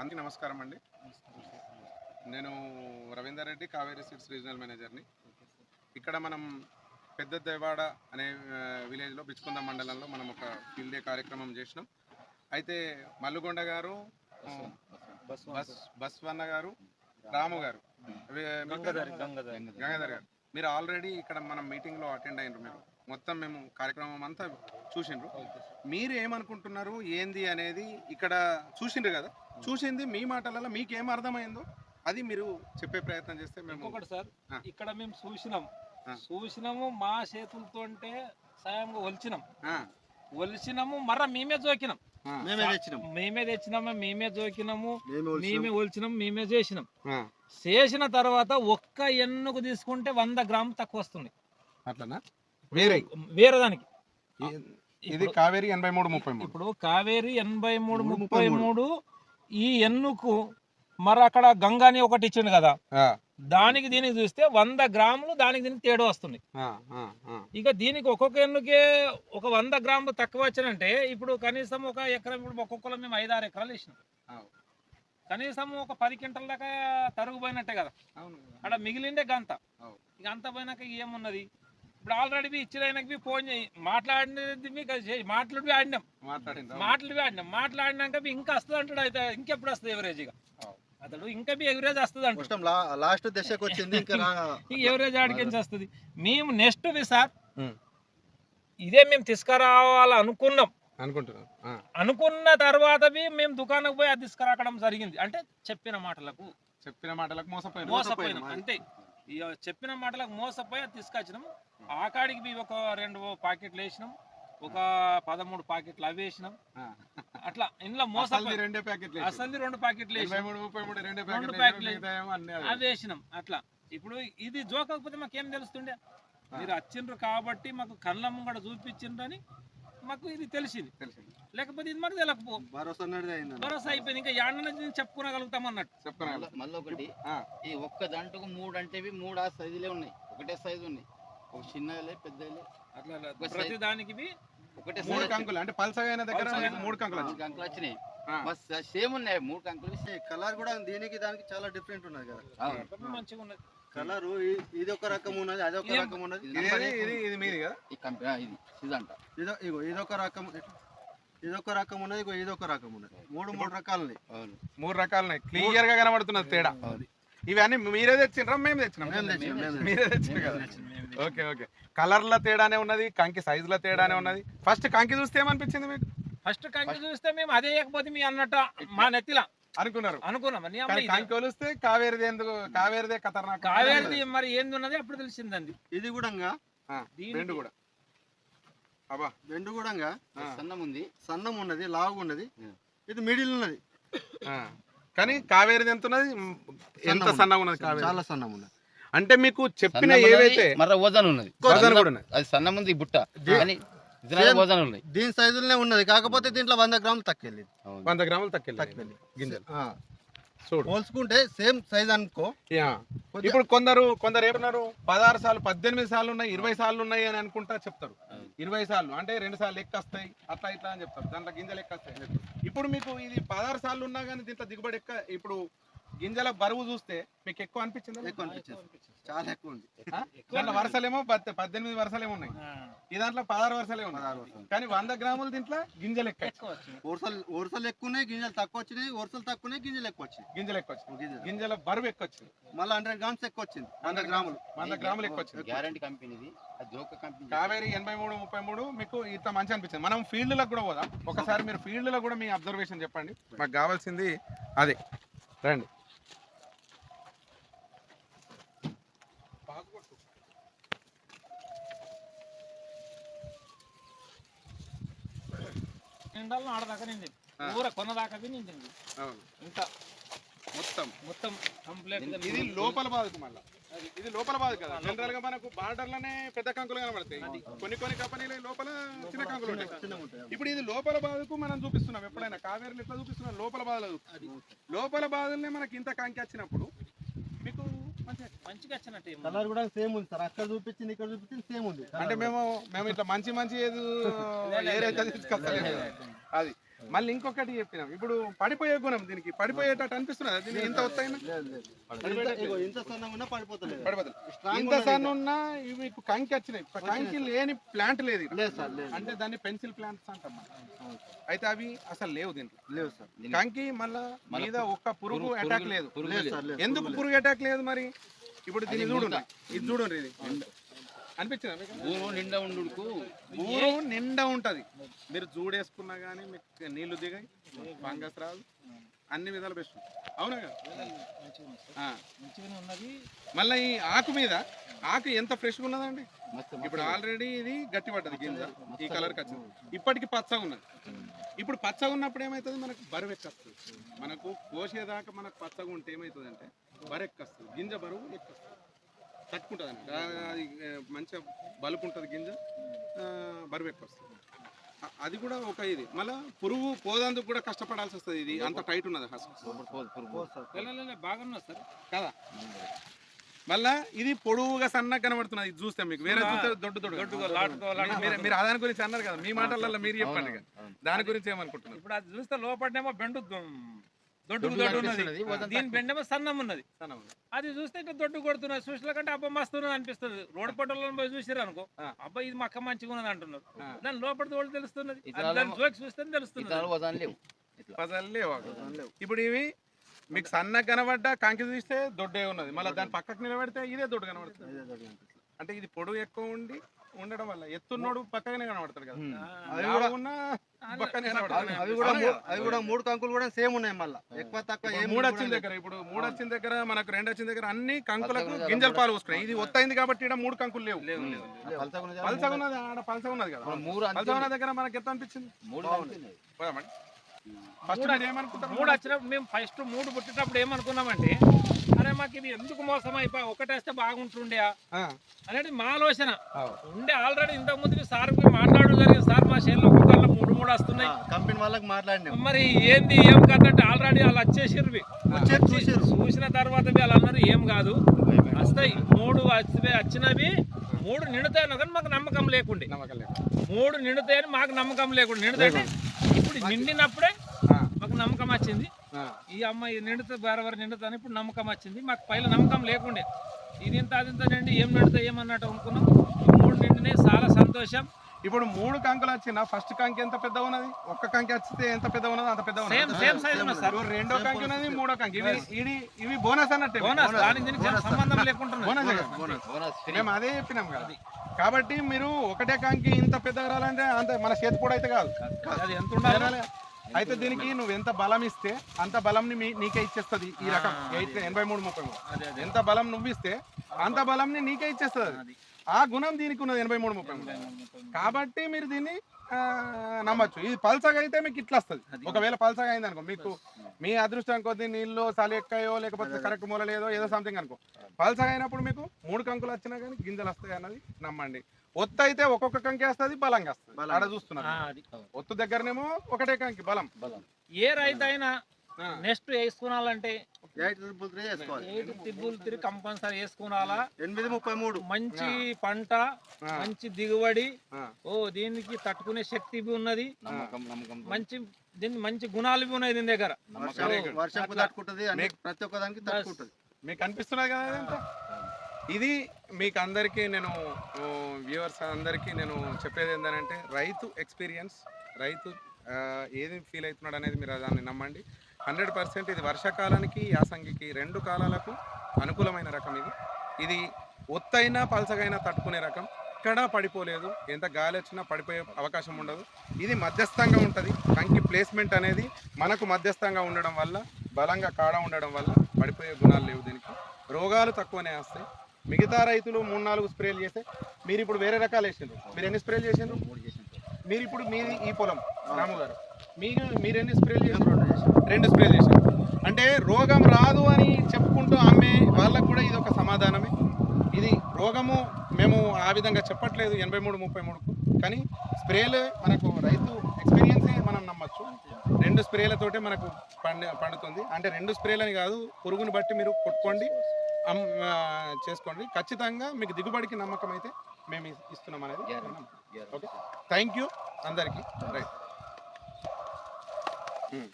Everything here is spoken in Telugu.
అందరికీ నమస్కారం అండి. నేను రవీందర్ రెడ్డి కావేరీ సీడ్స్ రీజనల్ మేనేజర్ని. ఇక్కడ మనం పెద్ద దేవాడ అనే విలేజ్లో బిచ్చుకుంద మండలంలో మనం ఒక ఫీల్డ్ డే కార్యక్రమం చేసినాం. అయితే మల్లుగొండ గారు బస్ బస్వన్న గారు రాము గారు. గంగాధర్ గారు. మీరు ఆల్రెడీ ఇక్కడ మనం మీటింగ్లో అటెండ్ అయినరు మీరు. మొత్తం మేము కార్యక్రమం అంతా చూసిండ్రు మీరు ఏమనుకుంటున్నారు? ఏంది అనేది ఇక్కడ చూసిండ్రు కదా? చూసింది మీ మాటలలో మీకు ఏం అర్థమైందో అది మీరు చెప్పే ప్రయత్నం చేస్తే మేము ఇంకొకటి సార్. ఇక్కడ మేము చూసినాం. చూసినాము మా చేతులతో అంటే సాయంగా ఒలిచినాం. ఒలిచినాము మర్ర మేమే జోకినాం. మేమే తెచ్చినాం. మేమే తెచ్చినాము మేమే జోకినాము మేమే ఒలిచినాం. మేమే చేసినాం. ఆ, చేసిన తర్వాత ఒక్క ఎన్నుకు తీసుకుంటే వంద గ్రామ్ తక్కువ వస్తుంది. అట్లనా? వేరే. వేరే దానికి. ఇది కావేరి ఎనభై మూడు ముప్పై మూడు. ఇప్పుడు కావేరి ఎనభై మూడు ముప్పై మూడు ఈ ఎన్నుకు మరి అక్కడ గంగాని ఒకటి ఇచ్చిండు కదా దానికి దీనికి చూస్తే వంద గ్రాములు దానికి దీనికి తేడా వస్తుంది. ఇక దీనికి ఒక్కొక్క ఎన్నుకే ఒక వంద గ్రాములు తక్కువ వచ్చినంటే ఇప్పుడు కనీసం ఒక ఎకరం ఇప్పుడు ఒక్కొక్కరు మేము ఐదు ఆరు ఎకరాలు అవు. కనీసం ఒక పది క్వింటల్ దాకా తరుగు పోయినట్టే కదా. అవును. అక్కడ మిగిలిండే గంత. ఇక అంత పోయినాక ఏమున్నది? ఇప్పుడు ఆల్రెడీ ఇచ్చిన ఆయనకి ఫోన్ చేయి. మాట్లాడినది మీకు. మాట్లాడి ఆడినాం మాట్లాడిందా మాట్లాడి ఆడినాం మాట్లాడినాక మీ ఇంకా వస్తుంది అంటాడు అయితే. ఇంకెప్పుడు వస్తుంది ఎవరేజ్ ఇక అవు. అతడు ఇంకా మీ ఎవరేజ్ వస్తుంది లాస్ట్ దశకు వచ్చింది ఎవరేజ్ ఆడికించి వస్తుంది మేము నెక్స్ట్ సార్. ఇదే మేము తీసుకురావాలి అనుకున్నాం అనుకుంటున్నాను ఆ, అనుకున్న తర్వాత మేము దుకాణంకి పోయి అది తీసుకురాకడం జరిగింది. అంటే చెప్పిన మాటలకు. చెప్పిన మాటలకు మోసపోయిన మోసపోయినాం. అంతే. చెప్పిన మాటలకు మోసపోయి అది తీసుకొచ్చినాం ఆ కాడికి మేము ఒక రెండు పాకెట్లు వేసినాం ఒక పదమూడు పాకెట్లు అవి వేసినాం. అట్లా ఇంట్లో మోసపోయి రెండే ప్యాకెట్లు అసలు రెండు మూడు రెండే ప్యాకెట్లు ప్యాకెట్లు అవే. వేసినాం అట్లా. ఇప్పుడు ఇది జోకకపోతే మాకేం తెలుస్తుండే? మీరు వచ్చిండ్రు కాబట్టి మాకు కళ్ళ ముంగడ చూపించిండ్రని మాకు ఇది తెలిసింది. లేకపోతే ఇది మాకు తెలియకపో భరోసా అన్నది అయింది భరోసా అయిపోయింది. ఇంకా యాడన చెప్పుకోగలుగుతాం అన్నట్టు. మళ్ళా- ఒకటి. ఆ. ఈ ఒక్క దాంట్లో మూడు అంటే మూడు ఆ సైజులే ఉన్నాయి. ఒకటే సైజు ఉన్నాయి. ఒక చిన్నలే పెద్దలే. అట్లా ఒక ప్రతి దానికి ఒకటే మూడు. కంకులు. అంటే పల్సగైన దగ్గర మూడు కంకులు మూడు వచ్చినాయి. కంకులు వచ్చినాయి. సేమ్ ఉన్నాయి మూడు కంకులు. కలర్ కూడా దీనికి దానికి చాలా డిఫరెంట్ ఉన్నది కదా. అవును. మంచిగా ఉన్నది. కలర్ ఇది ఒక రకం ఉన్నది అది ఒక రకం ఉన్నది. ఇది ఇది ఇది ఇది మీది కదా? ఈ కంపెనీ ఇది ఇదంట ఇదో ఇగో ఇదొక రకం ఇదొక రకం ఉన్నది ఇగో ఇదొక రకం ఉన్నది. మూడు మూడు రకాలని అవును. మూడు రకాలున్నాయి. క్లియర్గా కనబడుతున్నది తేడా. ఇవన్నీ మీరే తెచ్చిండ్రా? మేము తెచ్చినాం. మేము తెచ్చినాం, మేము మీరే తెచ్చిన కదా ఓకే ఓకే. కలర్ల తేడానే ఉన్నది కంకి సైజుల తేడానే ఉన్నది. ఫస్ట్ కంకి చూస్తే ఏమనిపించింది మీకు? ఫస్ట్ కంకి చూస్తే మేము అదే వేయకపోతే మీ అన్నట్టు మా నెత్తిలా. అనుకున్నారు. అనుకున్నాం. కొలిస్తే కావేరిది ఎందుకు కావేరిదే ఖతర్నాక్. కావేరిది మరి ఏంది ఉన్నది అప్పుడు తెలిసిందండి? ఇది కూడా రెండు కూడా. అబ్బా. బెండు కూడా సన్నం ఉంది. సన్నం ఉన్నది లావు ఉన్నది. ఇది మిడిల్ ఉన్నది. ఆ. కానీ కావేరిది ఎంత ఉన్నది ఎంత సన్నం సన్నగా ఉన్నది కావేరి? చాలా సన్నం ఉన్నది అంటే మీకు చెప్పిన ఏవైతే మర్ర ఓజన్ ఉన్నది సన్నం- కూడా ఉన్నది. అది సన్నం ఉంది ఈ బుట్ట. కానీ. ఓజన్ ఉన్నాయి దీని సైజులోనే ఉన్నది. కాకపోతే దీంట్లో వంద గ్రాములు తక్కువ వెళ్ళింది. వంద గ్రాములు తక్కువ గింజలు. పోల్చుకుంటే సేమ్ సైజ్ అనుకో. ఇప్పుడు కొందరు కొందరు ఏమన్నారు పదహారు సార్లు పద్దెనిమిది సార్లు ఉన్నాయి ఇరవై సార్లు ఉన్నాయి అని అనుకుంటా చెప్తారు. ఇరవై సార్లు. అంటే రెండు సార్లు లెక్క వస్తాయి. అట్లా ఇట్లా అని చెప్తారు. దాంట్లో గింజలు లెక్క వస్తాయి. ఇప్పుడు మీకు ఇది పదహారు సార్లు ఉన్నా కానీ దీంట్లో దిగుబడి ఎక్క ఇప్పుడు గింజల బరువు చూస్తే మీకు ఎక్కువ అనిపించింది? ఎక్కువ అనిపించింది. చాలా ఎక్కువ ఉంది. దాంట్లో వరుసలేమో పద్- పద్దెనిమిది వరుసలేమో ఉన్నాయి. ఈ దాంట్లో పదహారు వరుసలే ఉన్నాయి. కానీ వంద గ్రాముల దీంట్లో గింజలు ఎక్కువ వరుసలు వరుసలు ఎక్కువ ఉన్నాయి గింజలు తక్కువ వచ్చినాయి వరుసలు తక్కువ ఉన్నాయి గింజలు ఎక్కువ వచ్చినాయి. గింజలు ఎక్కువ వచ్చింది గింజలు. బరువు ఎక్కువ వచ్చింది. మళ్ళీ హండ్రెడ్ గ్రామ్స్ ఎక్కువ వచ్చింది. వంద గ్రాములు. వంద గ్రాములు ఎక్కువ వచ్చింది. గ్యారంటీ కంపెనీది. అది జోక కంపెనీ. కావేరి ఎనభై మూడు ముప్పై మూడు మీకు ఇంత మంచి అనిపించింది. మనం ఫీల్డ్లకు కూడా పోదాం. ఒకసారి మీరు ఫీల్డ్లో కూడా మీ అబ్జర్వేషన్ చెప్పండి. మాకు కావాల్సింది అదే. రండి. నిండాలను ఆడదాకా నిండింది. ఊర కొన్నదాకా నిండింది. ఇంత మొత్తం. మొత్తం కంప్లీట్ ఇది లోపల బాధకు మళ్ళీ. ఇది లోపల బాధ కదా. జనరల్గా మనకు బార్డర్లోనే పెద్ద కంకులు కనబడతాయి. కొన్ని కొన్ని కంపెనీలు లోపల చిన్న కంకులు ఉంటాయి. ఇప్పుడు ఇది లోపల బాధకు మనం చూపిస్తున్నాం ఎప్పుడైనా. కావేరీలు ఎట్లా చూపిస్తున్నాం? లోపల బాధలు. లోపల బాధలనే మనకి ఇంత కంకి వచ్చినప్పుడు మీకు మంచిగా మంచిగా వచ్చినట్టు ఏమో. కలర్ కూడా సేమ్ ఉంది సార్. అక్కడ చూపించింది ఇక్కడ చూపించింది సేమ్ ఉంది. అంటే మేము మేము ఇట్లా మంచి మంచి ఏది ఏరైతే తీసుకొస్తలేము. అది. మళ్ళీ ఇంకొకటి చెప్పినాం. ఇప్పుడు పడిపోయే గుణం దీనికి. పడిపోయేటట్టు అనిపిస్తున్నది దీన్ని ఇంత వస్తాయినా లేదు లేదు. ఇంత- ఉన్నా ఇవి ఇప్పుడు కంకి వచ్చినాయి. కంకి లేని ప్లాంట్ లేదు అంటే దాన్ని పెన్సిల్ ప్లాంట్స్ అంటాం. అయితే అవి అసలు లేవు దీంట్లో. లేవు సార్. కంకి మళ్ళా మీద ఒక్క పురుగు అటాక్ లేదు. లేదు సార్ లేదు. ఎందుకు పురుగు అటాక్ లేదు. మరి? ఇప్పుడు దీన్ని చూడు ఇది చూడండి ఇది. ఊరు నిండా ఉండుకు ఊరు నిండా ఉంటది. మీరు జూడేసుకున్నా కానీ మీకు నీళ్ళు దిగాయి ఫంగస్ రాదు. అన్ని విధాలు బెస్ట్ అవునా మళ్ళీ ఈ ఆకు మీద ఆకు ఎంత ఫ్రెష్గా ఉన్నదండి? ఇప్పుడు ఆల్రెడీ ఇది గట్టి పడ్డది గింజ ఈ కలర్కి వచ్చింది. ఇప్పటికి పచ్చగా ఉన్నది. ఇప్పుడు పచ్చగా ఉన్నప్పుడు ఏమవుతుంది మనకు బరువు ఎక్కస్తుంది మనకు కోసేదాకా మనకు పచ్చగా ఉంటే ఏమవుతుంది అంటే బరువు ఎక్కస్తుంది గింజ బరువు ఎక్కస్తుంది. తట్టుకుంటుంది అది మంచిగా బలుపు ఉంటుంది గింజ ఆ, బరువు ఎక్కొస్తుంది అ- అది కూడా ఒక ఇది. మళ్ళీ పురుగు పోదందుకు కూడా కష్టపడాల్సి వస్తుంది ఇది. అంత టైట్ ఉన్నది బాగున్నా సార్. కదా? మళ్ళా ఇది పొడువుగా సన్నగా కనబడుతున్నది. ఇది చూస్తే మీకు. వేరే చూస్తే దొడ్డు దొడ్డు. మీరు దాని గురించి అన్నారు కదా. మీ మాటలలో మీరు చెప్పండి. దాని గురించి ఏమనుకుంటున్నారు? ఇప్పుడు అది చూస్తే లోపటేమో బెండు దొడ్డుకు దొడ్డు ఉన్నది దీని బెండేమో సన్నం ఉన్నది సన్న. అది చూస్తే ఇట్లా దొడ్డు కొడుతున్నది. చూసిన కంటే అబ్బా మస్తు ఉన్నది అనిపిస్తుంది రోడ్డు పట్టులో పోయి చూసారు అనుకో. అబ్బా ఇది మక్క మంచిగా ఉన్నది అంటున్నారు. దాని లోపల తోడు తెలుస్తున్నది. దాని జోకి చూస్తే తెలుస్తుంది. ఇప్పుడు ఇవి మీకు సన్నగా కనబడ్డా కంకి చూస్తే దొడ్డే ఉన్నది. మళ్ళీ దాని పక్కకు నిలబెడితే ఇదే దొడ్డు కనబడుతుంది. అంటే ఇది పొడుగు ఎక్కువ ఉండి ఉండడం వల్ల. ఎత్తున్నోడు పక్కగానే కనబడతాడు కదా. లావు కూడా ఉన్నా పక్కనే అవి కనబడతాడు. అవి కూడా మూ- అవి కూడా మూడు కంకులు కూడా సేమ్ ఉన్నాయి మళ్ళీ. ఎక్కువ తక్కువ ఏం మూడు వచ్చిన దగ్గర ఇప్పుడు మూడు వచ్చిన దగ్గర మనకు రెండు వచ్చిన దగ్గర అన్ని కంకులకు గింజలు పాలు పోసుకున్నాయి ఇది ఒత్తైంది కాబట్టి ఇక్కడ మూడు కంకులు లేవు. లేవు లేవు పలసగా ఉన్నది, ఆడ పలసగా ఉన్నది కదా. మూడు పలసగా ఉన్న దగ్గర. మనకి ఎంత అనిపించింది? మూడు ఉన్నాయి. పోదామండి ఫస్ట్ ఏమనుకుంటారు? మూడు వచ్చినప్పుడు మేము ఫస్ట్ మూడు పుట్టేటప్పుడు ఏమనుకున్నామంటే అరే మాకు ఇది ఎందుకు మోసం అయిపోయి ఒకటేస్తే బాగుంటుండే. అనేది మా ఆలోచన. ఉండే ఆల్రెడీ ఇంతకు ముందుకి సార్ మాట్లాడడం జరిగింది. సార్ మా చేనులో ఒక్కొక్కళ్ళు మూడు మూడు వస్తున్నాయి. కంపెనీ వాళ్ళకి మాట్లాడినాం. మరి ఏంది ఏం కాదంటే ఆల్రెడీ వాళ్ళు వచ్చేసారు చూసిన తర్వాత వీళ్ళు అన్నారు ఏం కాదు. వస్తాయి. మూడు వచ్చినవి మూడు నిండుతాయి కానీ మాకు నమ్మకం లేకుండే. మూడు నిండుతాయని మాకు నమ్మకం లేకుండా. నిండుతాయి ఇప్పుడు నిండినప్పుడే ఆ, మాకు నమ్మకం వచ్చింది. ఈ అమ్మాయి నిండుతా బరాబర్ నిండుతాను ఇప్పుడు నమ్మకం వచ్చింది. మాకు పైన నమ్మకం లేకుండే. ఇది ఇంత అది ఇంత నిండి ఏం నిండుతా ఏమన్నట్టు అనుకున్నాం. ఈ మూడు నిండినాయి చాలా సంతోషం. ఇప్పుడు మూడు కంకులు వచ్చిన ఫస్ట్ కంకి ఎంత పెద్ద ఉన్నది? ఒక్క కంకి వచ్చితే ఎంత పెద్ద ఉన్నది అంత పెద్ద సేమ్ సేమ్ సైజ్ ఉన్నది సార్ రెండో కంకి ఉన్నది మూడో కంకి. ఇవి ఇది ఇవి బోనస్ అన్నట్టు. బోనస్ దానికి సంబంధం లేకుండా బోనస్. మేము అదే చెప్పినాం కదా. కాబట్టి మీరు ఒకటే కంకి ఇంత పెద్దగా రాలంటే అంత మన చేతి కూడా అయితే కాదు. అది ఎంత ఉండాలి. అయితే దీనికి నువ్వు ఎంత బలం ఇస్తే అంత బలంని మీ నీకే ఇచ్చేస్తుంది ఈ రకం. ఎయిట్ ఎనభై మూడు ముప్పై మూడు. ఎంత బలం నువ్వు ఇస్తే అంత బలంని నీకే ఇచ్చేస్తుంది. అది. ఆ గుణం దీనికి ఉన్నది ఎనభై మూడు ముప్పై మూడు. కాబట్టి మీరు దీన్ని నమ్మచ్చు. ఇది పల్సగా అయితే మీకు ఇట్లా వస్తుంది. ఒకవేళ పల్సగా అయింది అనుకో మీకు మీ అదృష్టం కొద్దీ నీళ్ళు చలి ఎక్కాయో లేకపోతే కరెక్ట్ మూల లేదో ఏదో సంథింగ్ అనుకో. పల్సగా అయినప్పుడు మీకు మూడు కంకులు వచ్చినా కానీ గింజలు వస్తాయి అన్నది నమ్మండి. ఒత్తు అయితే ఒక్కొక్క కంకి వస్తుంది బలంగా వస్తుంది. ఆడ చూస్తున్నారు ఆ, అది. ఒత్తు దగ్గరనేమో ఒకటే కంకి బలం. బలం. ఏ రైతు అయినా. నెక్స్ట్ వేసుకున్నాలంటే ఎయిట్ ట్రిపుల్ త్రీ వేసుకోవాలి. ఏడు తిబ్బులు తిరిగి కంపల్సరీ వేసుకున్నాలా ఎనిమిది ముప్పై మూడు. మంచి పంట. మంచి దిగుబడి. ఓ దీనికి తట్టుకునే శక్తి ఉన్నది. మంచి దీని మంచి గుణాలు ఉన్నాయి దీని దగ్గర. ప్రతి ఒక్క దానికి తట్టుకుంటది. మీకు అనిపిస్తున్నది కదా ఇది మీకు అందరికీ నేను వ్యూవర్స్ అందరికీ నేను చెప్పేది ఏంటంటే రైతు ఎక్స్పీరియన్స్ రైతు ఏది ఫీల్ అవుతున్నాడు అనేది మీరు దాన్ని నమ్మండి. హండ్రెడ్ పర్సెంట్ ఇది వర్షాకాలానికి యాసంగికి రెండు కాలాలకు అనుకూలమైన రకం ఇది. ఇది ఒత్తైనా పలసగైనా తట్టుకునే రకం. ఎక్కడా పడిపోలేదు. ఎంత గాలి వచ్చినా పడిపోయే అవకాశం ఉండదు. ఇది మధ్యస్థంగా ఉంటుంది. కంకి ప్లేస్మెంట్ అనేది మనకు మధ్యస్థంగా ఉండడం వల్ల బలంగా కాడ ఉండడం వల్ల పడిపోయే గుణాలు లేవు దీనికి. రోగాలు తక్కువనే వస్తాయి. మిగతా రైతులు మూడు నాలుగు స్ప్రేలు చేస్తే మీరు ఇప్పుడు వేరే రకాలు వేసిండ్రు. మీరు ఎన్ని స్ప్రేలు చేసిండ్రు? మీరు ఇప్పుడు మీది ఈ పొలం రాము గారు మీరు మీరు ఎన్ని స్ప్రేలు చేసిండ్రు? రెండు స్ప్రేలు చేశారు అంటే రోగం రాదు అని చెప్పుకుంటూ అమ్మే వాళ్ళకు కూడా ఇది ఒక సమాధానమే. ఇది రోగము మేము ఆ విధంగా చెప్పట్లేదు ఎనభై మూడు ముప్పై మూడుకు. కానీ స్ప్రేలు మనకు రైతు ఎక్స్పీరియన్సే మనం నమ్మచ్చు. రెండు స్ప్రేలతోటే మనకు పండి పండుతుంది. అంటే రెండు స్ప్రేలని కాదు పురుగుని బట్టి మీరు కొట్టుకోండి. చేసుకోండి. ఖచ్చితంగా మీకు దిగుబడికి నమ్మకం అయితే మేము ఇస్తున్నాం అనేది ఓకే థ్యాంక్ యూ అందరికీ. రైట్ ఉమ్.